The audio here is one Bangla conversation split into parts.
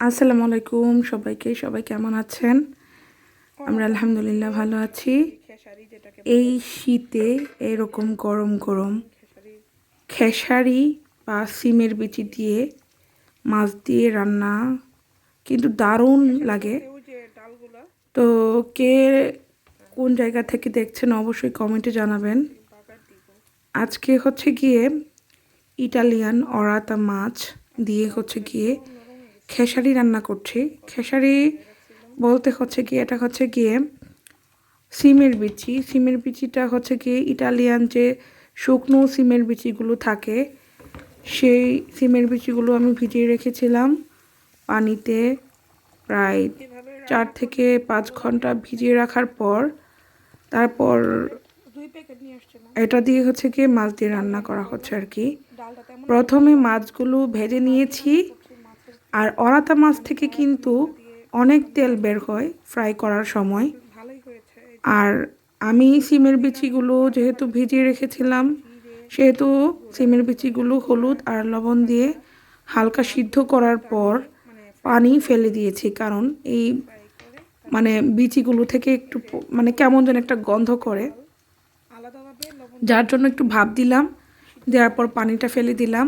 আসসালামু আলাইকুম সবাইকে সবাই কেমন আছেন? আমরা আলহামদুলিল্লাহ ভালো আছি। এই শীতে এরকম গরম গরম খেসারি। বা সিমের বিচি দিয়ে মাছ দিয়ে রান্না কিন্তু দারুণ লাগে। তো কে কোন জায়গা থেকে দেখছেন অবশ্যই কমেন্টে জানাবেন। আজকে হচ্ছে গিয়ে ইটালিয়ান অরাতা মাছ দিয়ে হচ্ছে গিয়ে খেসারি রান্না করছি। খেসারি বলতে হচ্ছে কি এটা হচ্ছে গিয়ে সিমের বিচি। সিমের বিচিটা হচ্ছে কি ইটালিয়ান যে শুকনো সিমের বিচিগুলো থাকে সেই সিমের বিচিগুলো আমি ভিজিয়ে রেখেছিলাম পানিতে প্রায় চার থেকে পাঁচ ঘণ্টা ভিজিয়ে রাখার পর তারপর এটা দিয়ে হচ্ছে গিয়ে মাছ দিয়ে রান্না করা হচ্ছে আর কি। প্রথমে মাছগুলো ভেজে নিয়েছি। আর অরাতা মাছ থেকে কিন্তু অনেক তেল বের হয় ফ্রাই করার সময়। আর আমি সিমের বিচিগুলো যেহেতু ভিজিয়ে রেখেছিলাম, সেহেতু সিমের বিচিগুলো হলুদ আর লবণ দিয়ে হালকা সিদ্ধ করার পর পানি ফেলে দিয়েছি, কারণ এই মানে বিচিগুলো থেকে একটু মানে কেমন যেন একটা গন্ধ করে। যার জন্য একটু ভাব দিলাম, দেওয়ার পর পানিটা ফেলে দিলাম।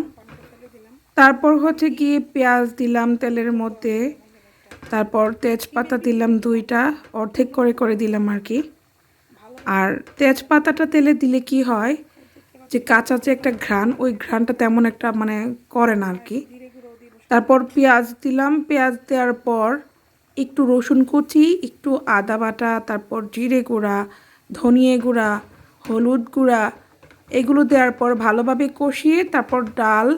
তারপর হচ্ছে গিয়ে পেঁয়াজ দিলাম তেলের মধ্যে, তারপর তেজপাতা দিলাম দুইটা, অর্ধেক করে করে দিলাম আর কি। আর তেজপাতাটা তেলে দিলে কি হয় যে কাঁচা যে একটা ঘ্রাণ, ওই ঘ্রাণটা তেমন একটা মানে করে না আর কি। তারপর পেঁয়াজ দিলাম, পেঁয়াজ দেওয়ার পর একটু রসুন কুচি, একটু আদা বাটা, তারপর জিরে গুঁড়া, ধনিয়ে গুঁড়া, হলুদ গুঁড়া, এগুলো দেওয়ার পর ভালোভাবে কষিয়ে তারপর ডাল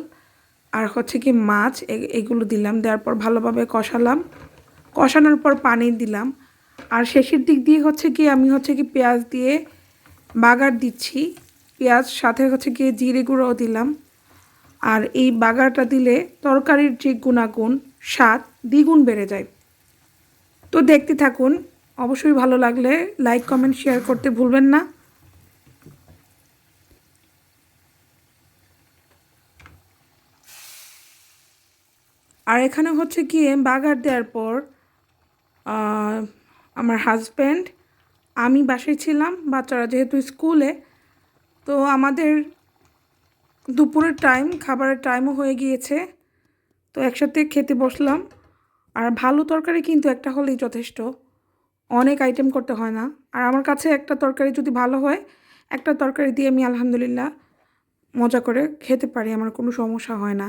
আর হচ্ছে কি মাছ এগুলো দিলাম। দেওয়ার পর ভালোভাবে কষালাম। কষানোর পর পানি দিলাম। আর শেষের দিক দিয়ে হচ্ছে কি আমি হচ্ছে কি পেঁয়াজ দিয়ে বাগার দিচ্ছি। পেঁয়াজ, সাথে হচ্ছে গিয়ে জিরে গুঁড়োও দিলাম। আর এই বাগারটা দিলে তরকারির যে গুণাগুণ, স্বাদ দ্বিগুণ বেড়ে যায়। তো দেখতে থাকুন। অবশ্যই ভালো লাগলে লাইক, কমেন্ট, শেয়ার করতে ভুলবেন না। আর এখানে হচ্ছে গিয়ে বাগার দেওয়ার পর আমার হাজব্যান্ড আমি বাসায় ছিলাম, বাচ্চারা যেহেতু স্কুলে, তো আমাদের দুপুরের টাইম খাবারের টাইমও হয়ে গিয়েছে, তো একসাথে খেতে বসলাম। আর ভালো তরকারি কিন্তু একটা হলেই যথেষ্ট, অনেক আইটেম করতে হয় না। আর আমার কাছে একটা তরকারি যদি ভালো হয়, একটা তরকারি দিয়ে আমি আলহামদুলিল্লাহ মজা করে খেতে পারি, আমার কোনো সমস্যা হয় না।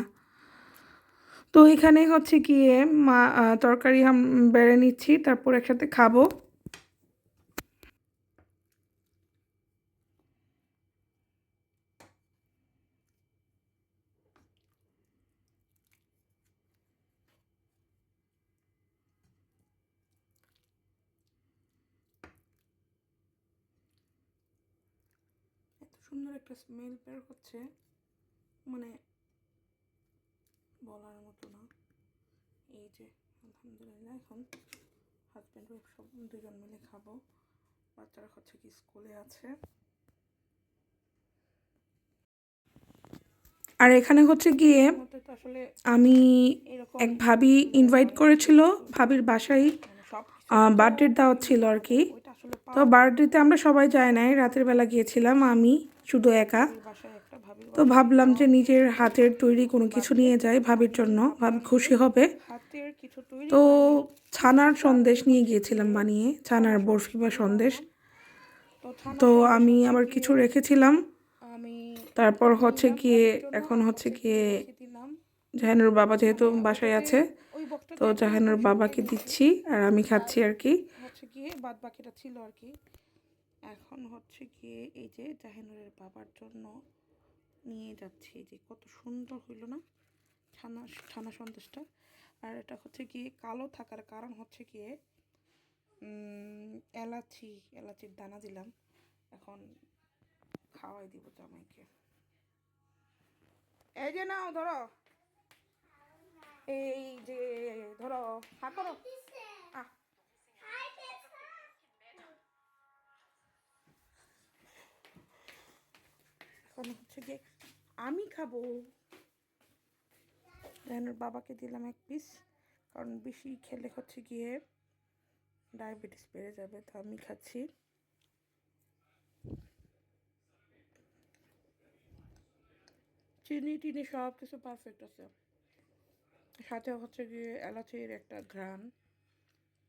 তো এখানে হচ্ছে গিয়ে মা তরকারি বেড়ে নিচ্ছি, তারপর একসাথে খাব। সুন্দর একটা স্মেল বের হচ্ছে। মানে বলার মতো না। এই যে আলহামদুলিল্লাহ এখন হাজব্যান্ড ওয়াইফ সব দুজন মিলে খাব। বাচ্চারা হচ্ছে কি স্কুলে আছে। আর এখানে হচ্ছে গিয়ে আমি এক ভাবি ইনভাইট করেছিল ভাবির বাসায় বার্থডের দাওয়াত ছিল আর কি। তো বার্থডেতে আমরা সবাই যাই নাই রাতের বেলা গিয়েছিলাম আমি শুধু একা। তো ভাবলাম যে নিজের হাতের তৈরি কোনো কিছু নিয়ে যাই ভাবির জন্য। ভাবি খুশি হবে। তো ছানার সন্দেশ নিয়ে গিয়েছিলাম বানিয়ে, ছানার বরফি বা সন্দেশ। তো আমি আবার কিছু রেখেছিলাম। তারপর হচ্ছে গিয়ে, এখন হচ্ছে গিয়ে জাহানুর বাবা যেহেতু বাসায় আছে, তো জাহানুর বাবাকে দিচ্ছি আর আমি খাচ্ছি আর কি। হচ্ছে গিয়ে ছিল আর কি। এখন হচ্ছে গিয়ে এই যে জাহানুরের বাবার জন্য নিয়ে যাচ্ছি যে কত সুন্দর হইল না? ছানা ছানা সন্দেশটা। আর এটা হচ্ছে গিয়ে কালো থাকার কারণ হচ্ছে গিয়ে এলাচি, এলাচির দানা দিলাম। এখন খাওয়াই দিব জামাইকে। এই যে নাও, ধরো। এই যে, ধরো হা আমি খাব। জাহানুর বাবাকে দিলাম এক পিস কারণ বেশি খেলে হচ্ছে গিয়ে ডায়াবেটিস বেড়ে যাবে, তো আমি খাচ্ছি। চিনি টিনি সব কিছু পারফেক্ট আছে। সাথে হচ্ছে গিয়ে এলাচির একটা ঘ্রাণ,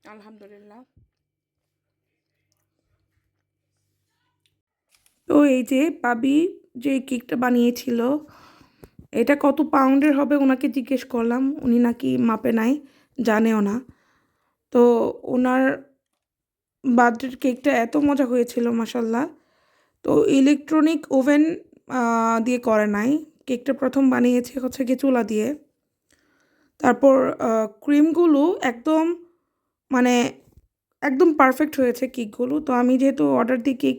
আলহামদুলিল্লাহ। তো এই যে পাবি যে কেকটা বানিয়েছিল, এটা কত পাউন্ডের হবে ওনাকে জিজ্ঞেস করলাম, উনি নাকি মাপে নাই, জানেও না। তো ওনার বার্থডের কেকটা এত মজা হয়েছিল মাসাল্লাহ তো ইলেকট্রনিক ওভেন দিয়ে করে নাই। কেকটা প্রথম বানিয়েছে হচ্ছে গিয়ে চুলা দিয়ে। তারপর ক্রিমগুলো একদম মানে একদম পারফেক্ট হয়েছে কেকগুলো। তো আমি যেহেতু অর্ডার দিয়ে কেক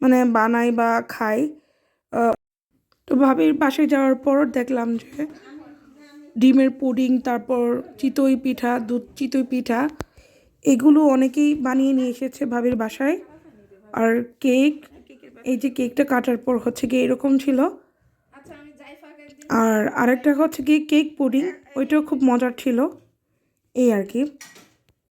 মানে বানাই বা খাই তো ভাবির বাসায় যাওয়ার পর দেখলাম যে ডিমের পুডিং, তারপর চিতই পিঠা, দুধ চিতই পিঠা, এগুলো অনেকেই বানিয়ে নিয়ে এসেছে ভাবির বাসায়। আর কেক, এই যে কেকটা কাটার পর হচ্ছে গিয়ে এরকম ছিল। আর আরেকটা হচ্ছে গিয়ে কেক পুডিং, ওইটাও খুব মজার ছিল। এই আর কি।